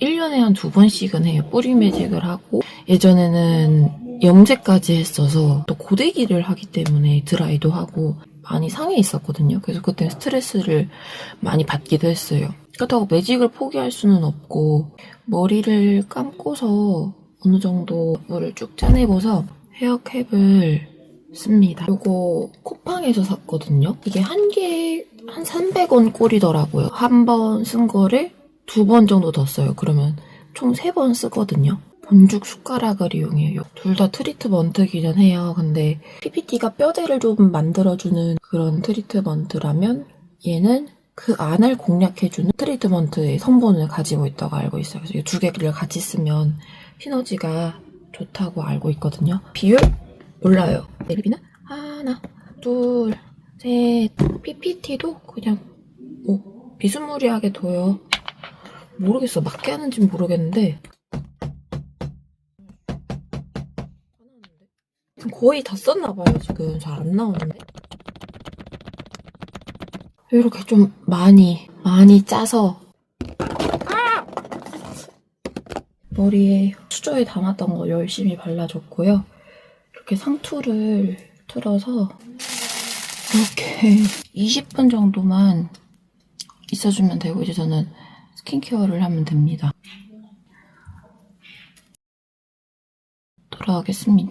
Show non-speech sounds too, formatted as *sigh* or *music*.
1년에 한 두 번씩은 해요. 뿌리 매직을 하고 예전에는 염색까지 했어서 또 고데기를 하기 때문에 드라이도 하고 많이 상해 있었거든요. 그래서 그때 스트레스를 많이 받기도 했어요. 그렇다고 매직을 포기할 수는 없고 머리를 감고서 어느 정도 물을 쭉 짜내고서 헤어캡을 씁니다. 요거 쿠팡에서 샀거든요. 이게 한 개에 한 300원 꼴이더라고요. 한 번 쓴 거를 두 번 정도 더 써요. 그러면 총 세 번 쓰거든요. 본죽 숟가락을 이용해요. 둘 다 트리트먼트기는 해요. 근데 PPT가 뼈대를 좀 만들어주는 그런 트리트먼트라면 얘는 그 안을 공략해주는 트리트먼트의 성분을 가지고 있다고 알고 있어요. 그래서 이 두 개를 같이 쓰면 시너지가 좋다고 알고 있거든요. 비율 몰라요. 멜비는 하나, 둘, 셋. PPT도 그냥 뭐 비스무리하게 둬요. 모르겠어. 맞게 하는지 모르겠는데 거의 다 썼나봐요. 지금 잘 안 나오는데. 이렇게 좀 많이 많이 짜서 머리에 수저에 담았던 거 열심히 발라줬고요. 이렇게 상투를 틀어서 이렇게 *laughs* 20분 정도만 있어주면 되고 이제 저는 스킨케어를 하면 됩니다. 돌아오겠습니다.